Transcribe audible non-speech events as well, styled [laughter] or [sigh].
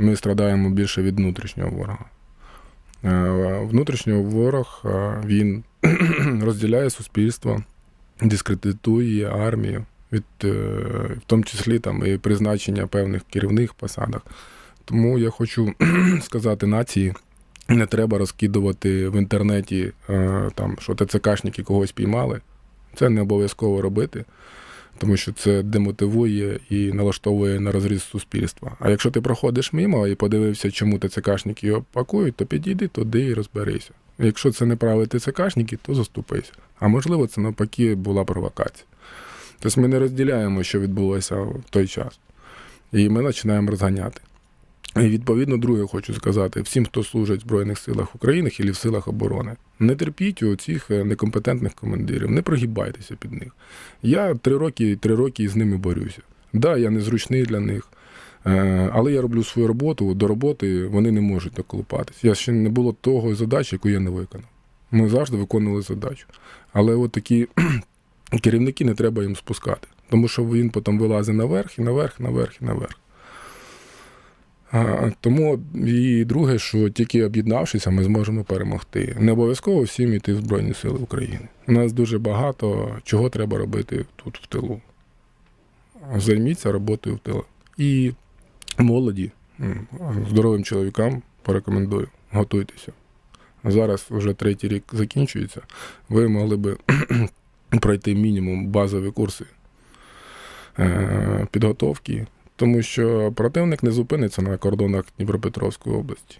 ми страдаємо більше від внутрішнього ворога. Е, Внутрішнього ворог е, він [clears throat] розділяє суспільство, дискредитує армію, від, е, в тому числі там, і призначення певних керівних посадах. Тому я хочу [clears throat] сказати нації, не треба розкидувати в інтернеті, там, що ТЦКшники когось піймали. Це не обов'язково робити, тому що це демотивує і налаштовує на розріз суспільства. А якщо ти проходиш мимо і подивився, чому ТЦКшники його пакують, то підійди туди і розберися. Якщо це не праві ТЦКшники, то заступися. А можливо, це навпаки була провокація. Тобто ми не розділяємо, що відбулося в той час. І ми починаємо розганяти. І відповідно, друге, хочу сказати всім, хто служить в Збройних силах України і в силах оборони, не терпіть у цих е, некомпетентних командирів, не прогибайтеся під них. Я три роки три роки з ними борюся. Да, я незручний для них, е, але я роблю свою роботу. До роботи вони не можуть доколупатись. Я ще не було того задачі, яку я не виконав. Ми завжди виконували задачу. Але от такі [clears throat] керівники не треба їм спускати, тому що він потім вилазить наверх і наверх, наверх і наверх. Тому і друге, що тільки об'єднавшися, ми зможемо перемогти. Не обов'язково всім йти в Збройні Сили України. У нас дуже багато чого треба робити тут в тилу. Займіться роботою в тилу. І молоді, здоровим чоловікам порекомендую, готуйтеся. Зараз вже третій рік закінчується. Ви могли би [clears throat] пройти мінімум базові курси е, підготовки, тому що противник не зупиниться на кордонах Дніпропетровської області.